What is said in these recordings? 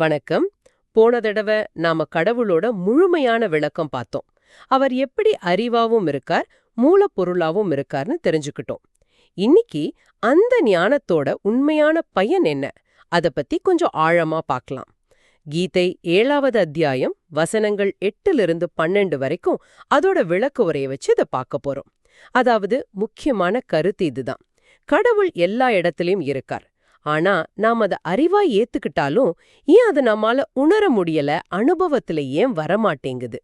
வணக்கம். போன தடவை நாம கடவுளோட முழுமையான விளக்கம் பார்த்தோம். அவர் எப்படி அறிவாவும் இருக்கார் மூலப்பொருளாவும் இருக்கார்னு தெரிஞ்சுக்கிட்டோம். இன்னைக்கு அந்த ஞானத்தோட உண்மையான பயன் என்ன? அத பத்தி கொஞ்சம் ஆழமா பார்க்கலாம். கீதை ஏழாவது அத்தியாயம் வசனங்கள் எட்டுலிருந்து பன்னெண்டு வரைக்கும் அதோட விளக்க உரையை வச்சு இதை பார்க்க போறோம். அதாவது முக்கியமான கருத்து இதுதான். கடவுள் எல்லா இடத்திலையும் இருக்கார். ஆனா நாம் அத அறிவா ஏத்துக்கிட்டாலும் ஏன் அதை நம்மால உணர முடியல அனுபவத்துல ஏன் வரமாட்டேங்குது?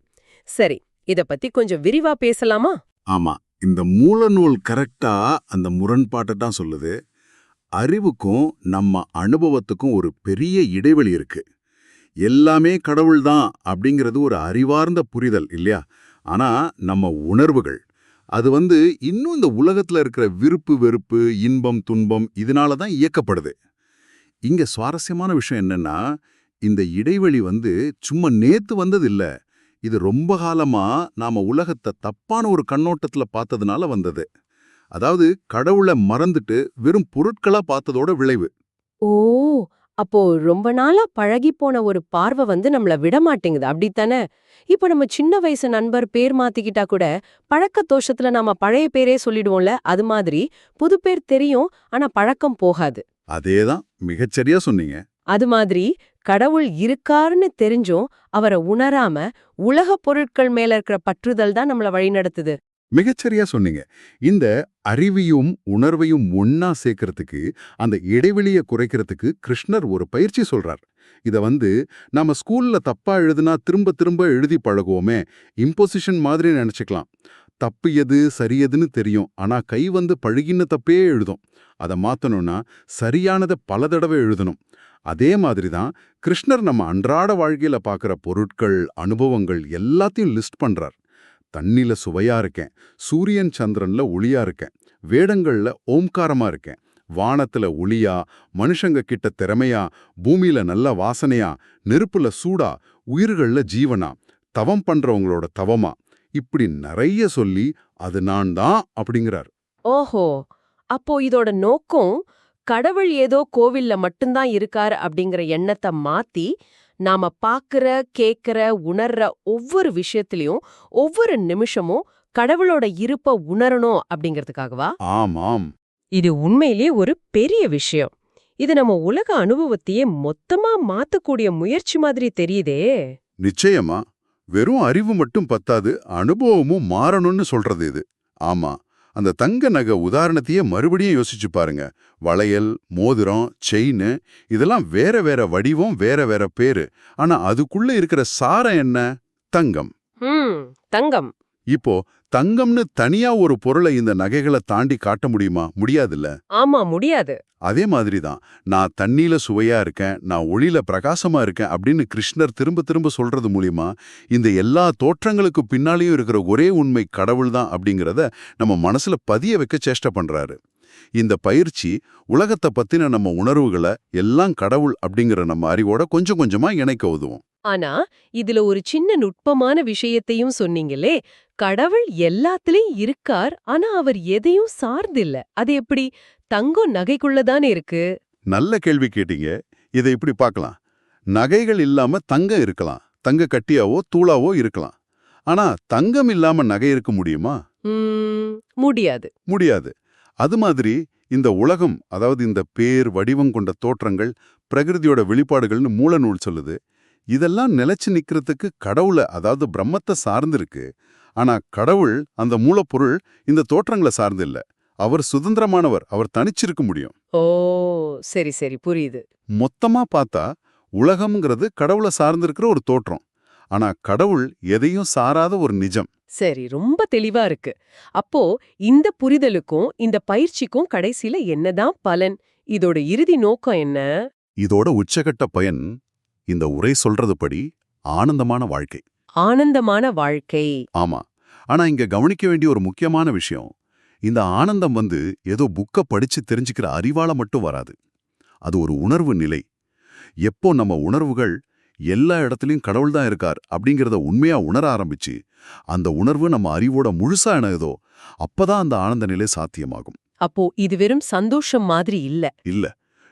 சரி இத பத்தி கொஞ்சம் விரிவா பேசலாமா? ஆமா இந்த மூலநூல் கரெக்டா அந்த முரண்பாட்டை தான் சொல்லுது. அறிவுக்கும் நம்ம அனுபவத்துக்கும் ஒரு பெரிய இடைவெளி இருக்கு. எல்லாமே கடவுள்தான் அப்படிங்கிறது ஒரு அறிவார்ந்த புரிதல் இல்லையா? ஆனா நம்ம உணர்வுகள் அது வந்து இன்னும் இந்த உலகத்துல இருக்கிற விருப்பு வெறுப்பு இன்பம் துன்பம் இதனால தான் இயக்கப்படுது. இங்க சுவாரஸ்யமான விஷயம் என்னன்னா இந்த இடைவெளி வந்து சும்மா நேத்து வந்தது இது ரொம்ப காலமா நாம உலகத்தை தப்பான ஒரு கண்ணோட்டத்துல பார்த்ததுனால வந்தது. அதாவது கடவுளை மறந்துட்டு வெறும் பொருட்களா பார்த்ததோட விளைவு. ஓ! அப்போ ரொம்ப நாளா பழகி போன ஒரு பார்வை வந்து நம்மள விட மாட்டேங்குது. அப்படித்தானே? இப்போ நம்ம சின்ன வயசு நண்பர் பேர் மாத்திக்கிட்டா கூட பழக்க தோஷத்துல நாம பழைய பேரே சொல்லிடுவோம்ல அது மாதிரி புது பேர் தெரியும் ஆனா பழக்கம் போகாது. அதேதான். மிகச்சரியா சொன்னீங்க. அது மாதிரி கடவுள் இருக்காருன்னு தெரிஞ்சும் அவரை உணராம உலக பொருட்கள் மேல இருக்கிற பற்றுதல் தான் நம்மள வழிநடத்துது. மிகச்சரியா சொன்னீங்க. இந்த அறிவையும் உணர்வையும் ஒன்னா சேர்க்கறதுக்கு அந்த இடைவெளியை குறைக்கிறதுக்கு கிருஷ்ணர் ஒரு பயிற்சி சொல்றார். இத வந்து நாம ஸ்கூல்ல தப்பா எழுதுனா திரும்ப திரும்ப எழுதி பழகுவோமே இம்போசிஷன் மாதிரி நினைச்சுக்கலாம். தப்பு எது சரியதுன்னு தெரியும். ஆனா கை வந்து பழகின தப்பே எழுதும். அதை மாத்தணும்னா சரியானதை பல தடவை எழுதணும். அதே மாதிரி தான் கிருஷ்ணர் நம்ம அன்றாட வாழ்க்கையில பார்க்குற பொருட்கள் அனுபவங்கள் எல்லாத்தையும் லிஸ்ட் பண்றார். தண்ணில சுவையா இருக்கேன். சூரியன் சந்திரன்ல ஒளியா இருக்கேன். வேடங்கள்ல ஓம்காரமா இருக்கேன். வானத்துல ஒளியா மனுஷங்க கிட்ட திறமையா பூமியில நல்ல வாசனையா நெருப்புல சூடா உயிர்கள்ல ஜீவனா தவம் பண்றவங்களோட தவமா. இப்படி நிறைய சொல்லி அது நான் தான் அப்படிங்கிறார். ஓஹோ! அப்போ இதோட நோக்கம் கடவுள் ஏதோ கோவில்ல மட்டும்தான் இருக்காரு அப்படிங்கிற எண்ணத்தை மாத்தி நாம பாக்குற கேக்குற உணர்ற ஒவ்வொரு விஷயத்திலயும் ஒவ்வொரு நிமிஷமும் கடவுளோட இருப்ப உணரணும் அப்படிங்கிறதுக்காகவா? ஆமாம். இது உண்மையிலே ஒரு பெரிய விஷயம். இது நம்ம உலக அனுபவத்தையே மொத்தமா மாத்தக்கூடிய முயற்சி மாதிரி தெரியுதே. நிச்சயமா. வெறும் அறிவு மட்டும் பத்தாது அனுபவமும் மாறணும்னு சொல்றது இது. ஆமா. அந்த தங்க நகை உதாரணத்தையே மறுபடியும் யோசிச்சு பாருங்க. வளையல் மோதிரம் செயின் இதெல்லாம் வேற வேற வடிவம் வேற வேற பேரு. ஆனா அதுக்குள்ள இருக்கிற சாரம் என்ன? தங்கம். தங்கம். இப்போ தங்கம்னு தனியா ஒரு பொருளை இந்த நகைகளை தாண்டி காட்ட முடியுமா? முடியாதுல்ல? ஆமா முடியாது. அதே மாதிரி தான் நான் தண்ணியில சுவையா இருக்கேன் நான் ஒளியில பிரகாசமா இருக்கேன் அப்படின்னு கிருஷ்ணர் திரும்ப திரும்ப சொல்றது மூலியமா இந்த எல்லா தோற்றங்களுக்கு பின்னாலேயும் இருக்கிற ஒரே உண்மை கடவுள் தான் அப்படிங்கிறத நம்ம மனசுல பதிய வைக்க சேஷ்ட பண்றாரு. இந்த பயிற்சி உலகத்தை பத்தின நம்ம உணர்வுகளை எல்லாம் கடவுள் அப்படிங்கிற நம்ம அறிவோட கொஞ்சம் கொஞ்சமா இணைக்க உதவும். ஆனா இதுல ஒரு சின்ன நுட்பமான விஷயத்தையும் சொன்னீங்களே கடவுள் எல்லாத்துலயும் இருக்கார் ஆனா அவர் எதையும் சார்ந்தில்ல. அது எப்படி? தங்கம் நகைக்குள்ளதானே இருக்கு? நல்ல கேள்வி கேட்டீங்க. இதை இப்படி பார்க்கலாம். நகைகள் இல்லாம தங்கம் இருக்கலாம். தங்க கட்டியாவோ தூளாவோ இருக்கலாம். ஆனா தங்கம் இல்லாம நகை இருக்க முடியுமா? முடியாது. முடியாது. அது மாதிரி இந்த உலகம் அதாவது இந்த பேர் வடிவம் கொண்ட தோற்றங்கள் பிரகிருதியோட வெளிப்பாடுகள்னு மூலநூல் சொல்லுது. இதெல்லாம் நிலைச்சு நிக்கிறதுக்கு கடவுளை அதாவது பிரம்மத்தை சார்ந்திருக்கு. ஆனா கடவுள் அந்த மூலப்பொருள் இந்த தோற்றங்களை சார்ந்து இல்ல அவர் சுதந்திரமானவர் அவர் தனிச்சிருக்க முடியும். ஓ சரி சரி புரியுது. மொத்தமா பார்த்தா உலகம்ங்கிறது கடவுளை சார்ந்திருக்கிற ஒரு தோற்றம். ஆனா கடவுள் எதையும் சாராத ஒரு நிஜம். சரி ரொம்ப தெளிவா இருக்கு. அப்போ இந்த புரிதலுக்கும் இந்த பயிற்சிக்கும் கடைசியில என்னதான் பலன்? இதோட இறுதி நோக்கம் என்ன? இதோட உச்சகட்ட பயன் இந்த உரை சொல்றதுபடி ஆனந்தமான வாழ்க்கை. ஆனந்தமான வாழ்க்கை. ஆமா. ஆனா இங்க கவனிக்க வேண்டிய ஒரு முக்கியமான விஷயம். இந்த ஆனந்தம் வந்து ஏதோ புக்க படிச்சு தெரிஞ்சுக்கிற அறிவால மட்டும் வராது. அது ஒரு உணர்வு நிலை. எப்போ நம்ம உணர்வுகள் எல்லா இடத்துலயும் கடவுள் தான் இருக்கார் அப்படிங்கிறத உண்மையா உணர ஆரம்பிச்சு அந்த உணர்வு நம்ம அறிவோட முழுசா இணையுதோ அப்பதான் அந்த ஆனந்த நிலை சாத்தியமாகும். அப்போ இது வெறும் சந்தோஷம் மாதிரி இல்ல. இல்ல.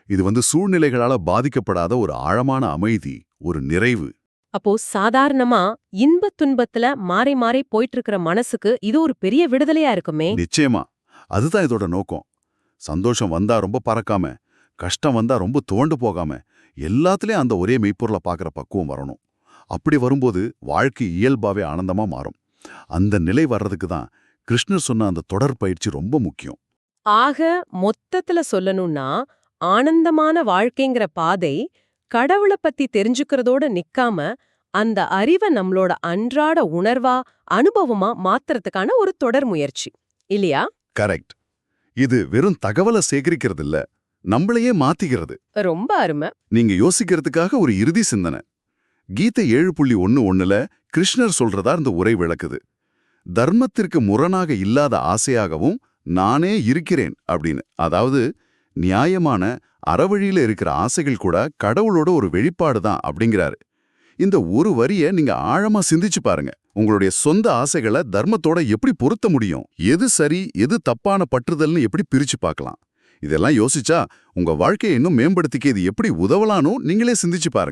இது வந்து சூழ்நிலைகளால பாதிக்கப்படாத ஒரு ஆழமான அமைதி ஒரு நிறைவு. அப்போ சாதாரணமா இன்பத் துன்பத்துல மாறி மாறி போயிட்டு இருக்கிற மனசுக்கு இது ஒரு பெரிய விடுதலையா இருக்குமே? நிச்சயமா. அதுதான் இதோட நோக்கம். சந்தோஷம் வந்தா ரொம்ப பறக்காம கஷ்டம் வந்தா ரொம்ப துவண்டு போகாம எல்லாத்துலயும் அந்த ஒரே மெய்ப்பொருளை பார்க்குற பக்குவம் வரணும். அப்படி வரும்போது வாழ்க்கை இயல்பாவே ஆனந்தமா மாறும். அந்த நிலை வர்றதுக்கு தான் கிருஷ்ணர் சொன்ன அந்த தொடர் பயிற்சி ரொம்ப முக்கியம். ஆக மொத்தத்துல சொல்லணும்னா ஆனந்தமான வாழ்க்கைங்கிற பாதை கடவுள பத்தி தெரிஞ்சுக்கிறதோட நிக்காம அந்த அறிவை நம்மளோட அன்றாட உணர்வா அனுபவமா மாத்துறதுக்கான ஒரு தொடர் முயற்சி. இல்லையா? கரெக்ட். இது வெறும் தகவலை சேகரிக்கிறது இல்ல நம்மளையே மாத்திக்கிறது. ரொம்ப அருமை. நீங்க யோசிக்கிறதுக்காக ஒரு இறுதி சிந்தனை. கீதை ஏழு புள்ளி ஒன்னு ஒண்ணுல கிருஷ்ணர் சொல்றதா இந்த உரை விளக்குது. தர்மத்திற்கு முரணாக இல்லாத ஆசையாகவும் நானே இருக்கிறேன் அப்படின்னு. அதாவது நியாயமான அறவழியில இருக்கிற ஆசைகள் கூட கடவுளோட ஒரு வெளிப்பாடு தான் அப்படிங்கிறாரு. இந்த ஒரு வரிய நீங்க ஆழமா சிந்திச்சு பாருங்க. உங்களுடைய சொந்த ஆசைகளை தர்மத்தோட எப்படி பொருத்த முடியும்? எது சரி எது தப்பான பற்றுதல்னு எப்படி பிரிச்சு பார்க்கலாம்? இதெல்லாம் யோசிச்சா உங்க வாழ்க்கையை இன்னும் மேம்படுத்திக்க இது எப்படி உதவலானோ நீங்களே சிந்திச்சு பாருங்க.